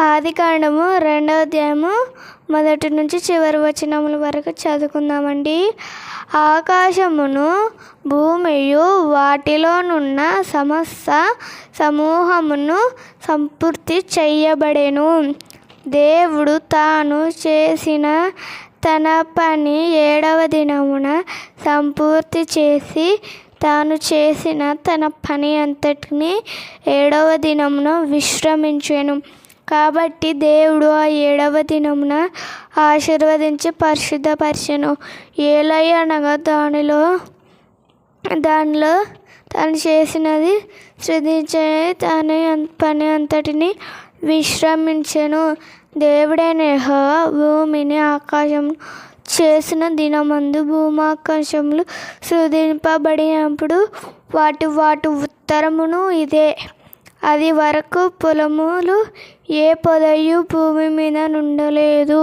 ఆది కాండము రెండవ అధ్యాయము మొదటి నుంచి చివరి వచనముల వరకు చదువుకుందామండి. ఆకాశమును భూమియు వాటిలోనున్న సమస్త సమూహమును సంపూర్తి చేయబడెను. దేవుడు తాను చేసిన తన పని ఏడవ దినమున సంపూర్తి చేసి తాను చేసిన తన పని అంతటిని ఏడవ దినమున విశ్రమించాను. కాబట్టి దేవుడు ఆ ఏడవ దినమున ఆశీర్వదించి పరిశుద్ధపరిచెను. ఏలై అనగా దానిలో దానిలో తను చేసినది సృజించే తన పని అంతటిని విశ్రమించెను. దేవుడైన యెహోవా భూమిని ఆకాశం చేసిన దినమందు భూమాకాశములు సృజింపబడినప్పుడు వాటి వాటి ఉత్తరమును ఇదే. అది వరకు పొలములు ఏ పొదయు భూమి మీద నుండలేదు.